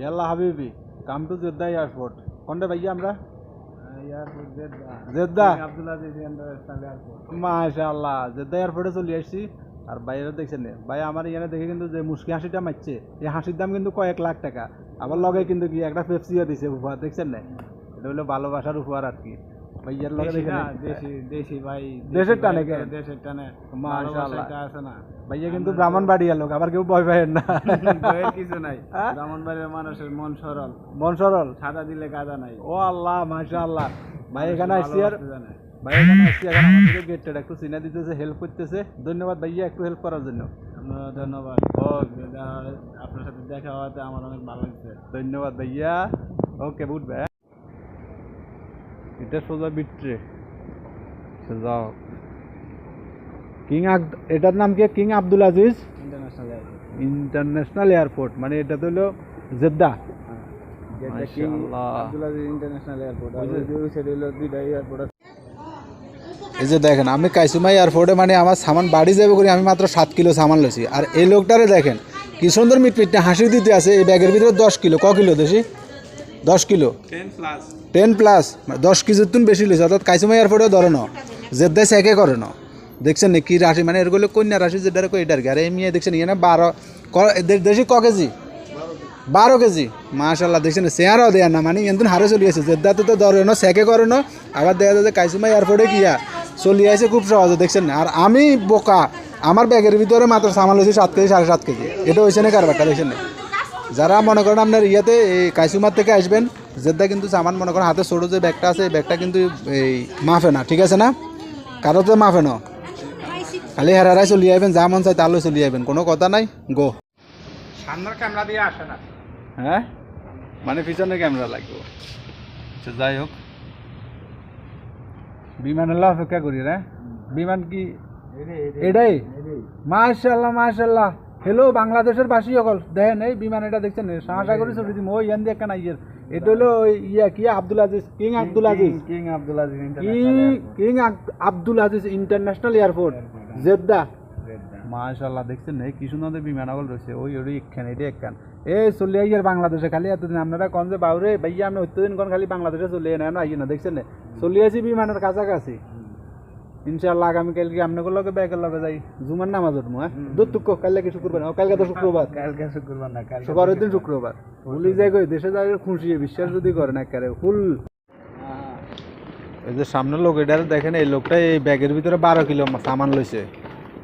ইয়াল্লা হাবিবি, come to Jeddah airport কোনটা ভাইয়া আমরা? জেদ্দা। মাশাল্লাহ জেদ্দা এয়ারপোর্টে চলে আসছি। আর বাইরে দেখছেন? ভাই আমার এখানে দেখে কিন্তু যে মুসকি হাসিটা মারছে। এই হাসির দাম কিন্তু কয়েক লাখ টাকা। আবার লগে কিন্তু কি একটা পেপসিও দিছে উপহার, দেখছেন না? এটা হলো ভালোবাসার উপহার আর কি। ভাইয়ার লগে দেখেন দেশি দেশি ভাই দেশের টানে কে? দেশের টানে মাশাআল্লাহ। আছে না ভাইয়া কিন্তু ব্রাহ্মণবাড়িয়ার লোক আবার কেউ ভয় পায় না ভয়ের কিছু নাই? মানুষের মন সরল মন সরল সাদা দিলে কাদা নাই ও আল্লাহ মাশাআল্লাহ ভাই এখানে আসছি আর ভালোবাসতে ভাই এখানে আসছি এখন আমাদেরকে গেটটা একটু চিনা দিতেছে হেল্প করতেছে ধন্যবাদ ভাইয়া একটু হেল্প করার জন্য ধন্যবাদ আপনার সাথে দেখা হওয়াতে আমার অনেক ভালো লাগছে ধন্যবাদ ভাইয়া ওকে বুট ভাই এটা সোজা বিট্রে। যাও কিং এটার নাম কি? King Abdul Aziz? International international airport মানে এটা তো হলো জেদ্দা। মাশাআল্লাহ। আব্দুল আজিজ ইন্টারন্যাশনাল এয়ারপোর্ট আর ওই যে ওই সাইডে হলো দুইটা এয়ারপোর্ট আছে এই যে দেখেন আমি কাইসুমা এয়ারপোর্টে মানে আমার সামান বাড়ি যাবে করে আমি মাত্র সাত কিলো সামান লইছি। আর এই লোকটারে দেখেন কি সুন্দর মিটমিটটা হাসি দিতে আছে এই ব্যাগের ভিতরে দশ কিলো। ক কিলো দেশি? দশ kilo. Ten plus ten plus দশ কেজির তুন বেশি লইছে অর্থাৎ কাইসুমা এয়ারপোর্টে ধরে ন জেদ্দায় স্যাকে করে ন দেখছেন নি কি রাশি? মানে এরগুলো কন্যা রাশি যেটা কই এটার কি। আর এই মেয়ে দেখছেন এখানে বারো দেশি ক কেজি? বারো কেজি। মাশাল্লাহ দেখছেন চেয়ারও দেয়া না মানে এমন হারে চলি আছে জেদ্দাতে তো ধরে ন সেকে করে ন আবার দেখা যায় যে কাইসুমা এয়ারপোর্টে কিয়া চলি আছে খুব সহজে দেখছেন না? আর আমি বোকা আমার ব্যাগের ভিতরে মাত্র সামাল লইছি সাত কেজি সাড়ে সাত কেজি। এটা হয়েছে না কারবারটা দেখছেন না? যারা মনে করেন আপনার ইয়াতে এই কাইসুমার থেকে আসবেন জেদ্দা কিন্তু সামান মনে করেন হাতে ছোটো যে ব্যাগটা আছে এই ব্যাগটা কিন্তু এই মাফে না ঠিক আছে না? কারও তো মাফে না। খালি হেরারাই চলি আইবেন যা মন চাই তাহলে চলি আইবেন কোনো কথা নাই গো। সামনের ক্যামেরা দিয়ে আসে না হ্যাঁ? মানে পিছনে ক্যামেরা লাগবে। আচ্ছা যাই হোক। বিমান হলে অপেক্ষা করি রে বিমান কি এটাই? মাশাল্লাহ মাশাল্লাহ হ্যালো বাংলাদেশের বাসী সকল। দেখেন এই বিমান এটা দেখছেন? সাহসা করে ছবি দিম ওই ইয়ান দিয়ে কেন ইয়ের এটা হলো ওই ইয়া কি? Abdul Aziz king Abdul Aziz. King Abdul Aziz king? King Abdul Aziz international airport Jeddah. মাশাল্লাহ দেখছেন? এই কি সুন্দর বিমান আগল রয়েছে। ওই ওই একখান এটা একখান। এ চলে আইয়ার বাংলাদেশে খালি এতদিন। আপনারা কন যে বাউরে ভাইয়া আমি অত্যদিন কোন খালি বাংলাদেশে চলে না আইয়ে না? দেখছেন চলে আসি বিমানের কাছাকাছি। ইনশাআল্লাহ আগামীকালকে আপনাদের লগে ব্যাগের লগে যাই। জুমার নামাজ উঠবো হ্যাঁ? দুধ টুকো কালকে কি শুক্রবার। ও কালকে তো শুক্রবার। কালকে শুক্রবার না কালকে শুক্রবারের দিন শুক্রবার। ভুলি যাই কই দেশে যাই খুশি বিশ্বাস যদি করেন একেবারে ফুল। এই যে সামনে লোক এটা দেখেন এই লোকটা এই ব্যাগের ভিতরে বারো কিলো সামান লইছে।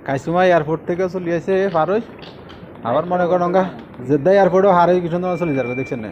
কাইসুমা এয়ারপোর্ট থেকে চলে আসে পারই আবার মনে করেন জেদ্দা এয়ারপোর্টও হারে কিছু চলে যাবে দেখছেন না?